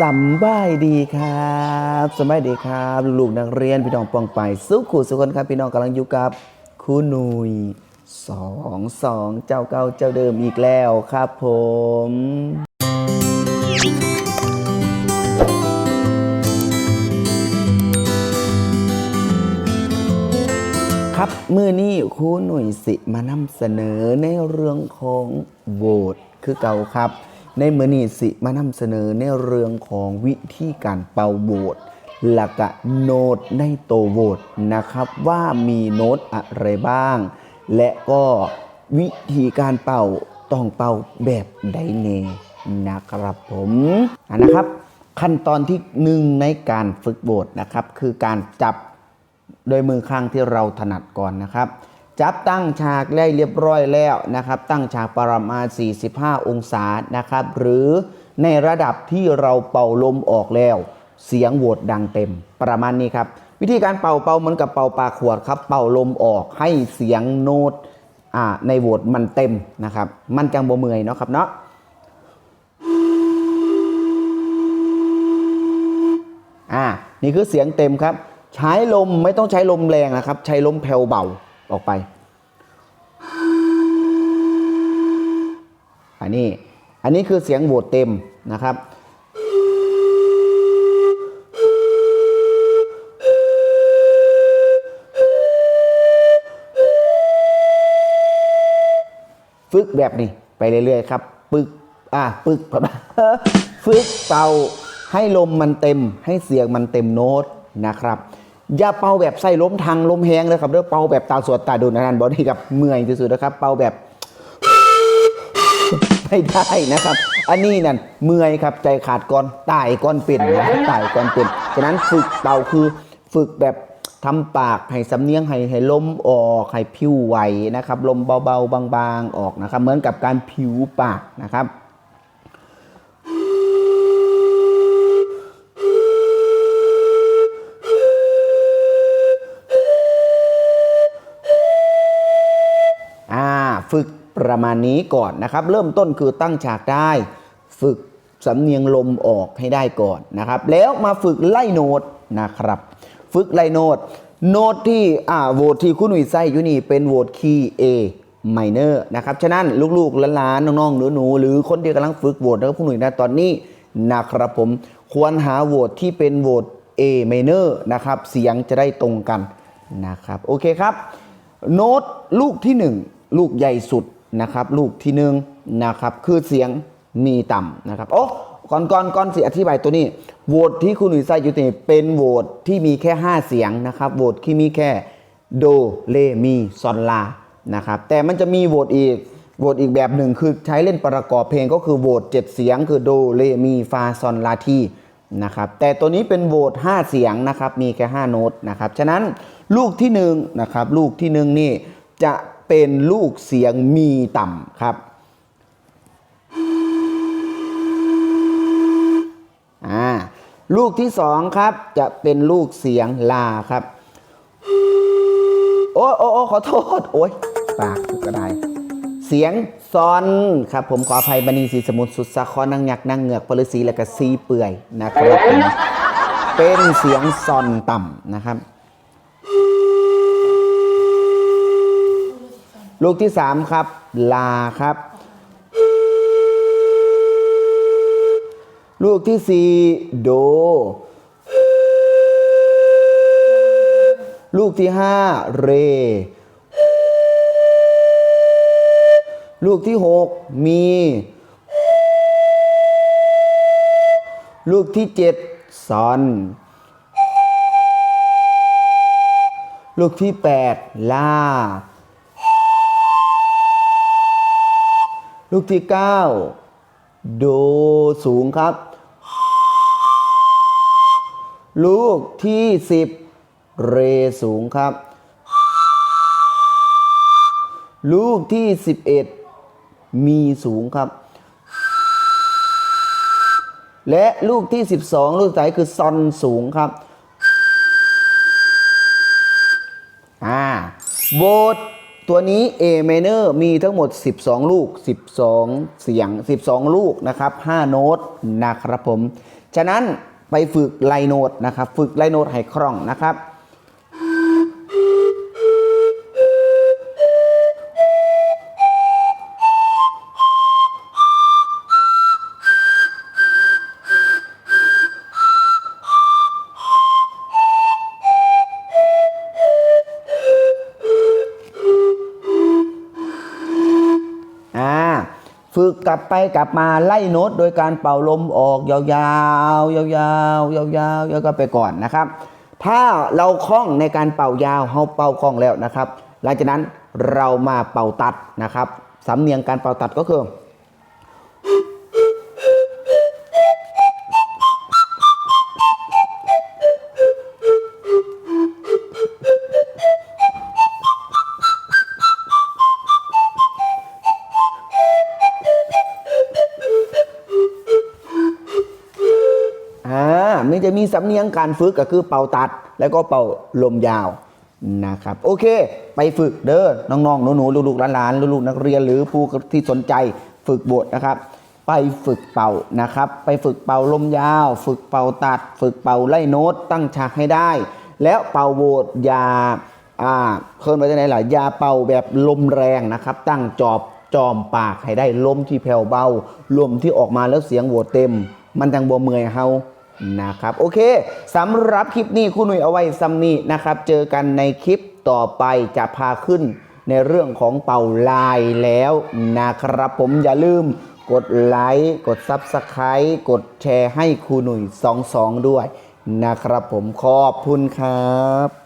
สำบายดีครับสำบายดีครับ ลูกนักเรียนพี่น้องปองไปสุขุสุคนครับ พี่น้องกำลังอยู่กับครูหนุยสองสองเจ้าเก่าเจ้าเดิมอีกแล้วครับผม ครับมือนี้ครูหน่ยสิมานำเสนอในเรื่องของโหวตคือเก่าครับ ในมือนี้สิมานำเสนอในเรื่องของวิธีการเป่าโหวตหลักะโน้ตในโตโหวตนะครับว่ามีโน้ตอะไรบ้าง และก็วิธีการเป่าต้องเป่าแบบใดเนนะครับผมะนะครับ ขั้นตอนที่หนึ่งในการฝึกโหวตนะครับ คือการจับโดยมือข้างที่เราถนัดก่อนนะครับ จับตั้งฉากได้เรียบร้อยแล้วนะครับ ตั้งฉากประมาณ 45 องศานะครับ หรือในระดับที่เราเป่าลมออกแล้ว เสียงโหวตดังเต็ม ประมาณนี้ครับ วิธีการเป่าเป่าเหมือนกับเป่าปากขวดครับ เป่าลมออกให้เสียงโน้ตอ่าในโหวตมันเต็มนะครับ มันจังบ่เมื่อยเนาะครับเนาะอ่านี่คือเสียงเต็มครับ ใช้ลมไม่ต้องใช้ลมแรงนะครับ ใช้ลมแผ่วเบา ออกไป อันนี้ อันนี้คือเสียงโหวตเต็มนะครับ ฝึกแบบนี้ ไปเรื่อยๆครับ ปึก อะ ปึกฝึกเป่าให้ลมมันเต็ม ให้เสียงมันเต็มโน้ตนะครับ อย่าเป่าแบบใส่ล้มทางลมแหงเลยครับเด้อเป่าแบบตาสวดตาดูนานๆบอดี้กับเมื่อยที่สุดนะครับ เป่าแบบไม่ได้นะครับ อันนี้นั่นเมื่อยครับใจขาดก่อนตายก่อนเป็นนะตายก่อนเป็นฉะนั้นฝึกเป่าคือฝึกแบบทำปากให้สำเนียงให้ให้ลมออกให้ผิวไหวนะครับ ลมเบาๆบางๆออกนะครับ เหมือนกับการผิวปากนะครับ ประมาณนี้ก่อนนะครับ เริ่มต้นคือตั้งฉากได้ ฝึกสำเนียงลมออกให้ได้ก่อนนะครับ แล้วมาฝึกไล่โน้ตนะครับ ฝึกไล่โน้ตโน้ตที่อ่าโหวตที่คุณหนุ่ยไส้อยู่นี่เป็นโหวตคีย์ A minor นะครับ ฉะนั้นลูกๆหลานๆน้องๆหนูๆหรือคนที่กำลังฝึกโหวตนะครับคุณหนุ่ยนะตอนนี้นะครับผมควรหาโหวตที่เป็นโหวต A minor นะครับ เสียงจะได้ตรงกันนะครับ โอเคครับ โน้ตลูกที่หนึ่งลูกใหญ่สุด นะครับลูกที่หนึ่งนะครับคือเสียงมีต่ำนะครับโอ้ก่อนก่อนก่อนสิอธิบายตัวนี้โหวตที่คุณหนุ่ยใส่อยู่นี่เป็นโหวตที่มีแค่ 5 เสียงนะครับโหวตที่มีแค่โดเลมีซอนลานะครับแต่มันจะมีโหวตอีกโหวตอีกแบบหนึ่งคือใช้เล่นประกอบเพลงก็คือโหวต7เสียง คือโดเลมีฟาซอนลาทีนะครับแต่ตัวนี้เป็นโหวต5เสียงนะครับมีแค่5โน้ตนะครับฉะนั้นลูกที่หนึ่งนะครับลูกที่หนึ่งนี่จะ เป็นลูกเสียงมีต่ำครับอ่าลูกที่สองครับจะเป็นลูกเสียงลาครับ โอ้โอ้โอ้ขอโทษ โอ้ยปากก็ได้ เสียงซอนครับ ผมขออภัยบันีสีสมุทรสุดสาครนางหยักนางเหงือกปรสีและก็ซีเปื่อยนะครับผมเป็นเสียงซอนต่ำนะครับ ลูกที่สามครับ ลาครับ ลูกที่สี่โด ลูกที่ห้าเร ลูกที่หกมี ลูกที่เจ็ดซอนลูกที่แปดลา ลูกที่เก้าโดสูงครับ ลูกที่สิบเรสูงครับ ลูกที่สิบเอ็ดมีสูงครับ และลูกที่สิบสองลูกสุดท้ายคือซอนสูงครับ อ่าโบท ตัวนี้ A minor มีทั้งหมด 12 ลูก 12 เสียง 12 ลูกนะครับ 5 โน้ตนะครับผม ฉะนั้นไปฝึกไลโนดนะครับ ฝึกไลโนดให้คล่องนะครับ กลับไปกลับมาไล่โน้ตโดยการเป่าลมออกยาวๆยาวๆยาวๆยาวๆแล้วก็ไปก่อนนะครับ ถ้าเราคล่องในการเป่ายาวเราเป่าคล่องแล้วนะครับ หลังจากนั้นเรามาเป่าตัดนะครับสำเนียงการเป่าตัดก็คือ จะมีสำเนียงการฝึกก็คือเป่าตัด แล้วก็เป่าลมยาวนะครับโอเค ไปฝึกเด้อน้องๆหนูๆลูกๆหลานๆลูกๆนักเรียนหรือผู้ที่สนใจฝึกบทนะครับ ไปฝึกเป่านะครับ ไปฝึกเป่าลมยาว ฝึกเป่าตัด ฝึกเป่าไล่โน้ต ตั้งฉากให้ได้ แล้วเป่าโบดยาอ่าเพิ่มไปที่ไหนล่ะยาเป่าแบบลมแรงนะครับ ตั้งจอบจอมปากให้ได้ลมที่แผ่วเบาลมที่ออกมาแล้วเสียงโหวตเต็ม มันจังบ่เมื่อยเฮา นะครับ โอเคสำหรับคลิปนี้คุณหนุ่ยเอาไว้ซัมนี่นะครับ เจอกันในคลิปต่อไปจะพาขึ้นในเรื่องของเป่าลายแล้วนะครับ ผมอย่าลืมกดไลค์กด Subscribe กดแชร์ให้ครูหนุ่ย 22 ด้วยนะครับผมขอบคุณครับ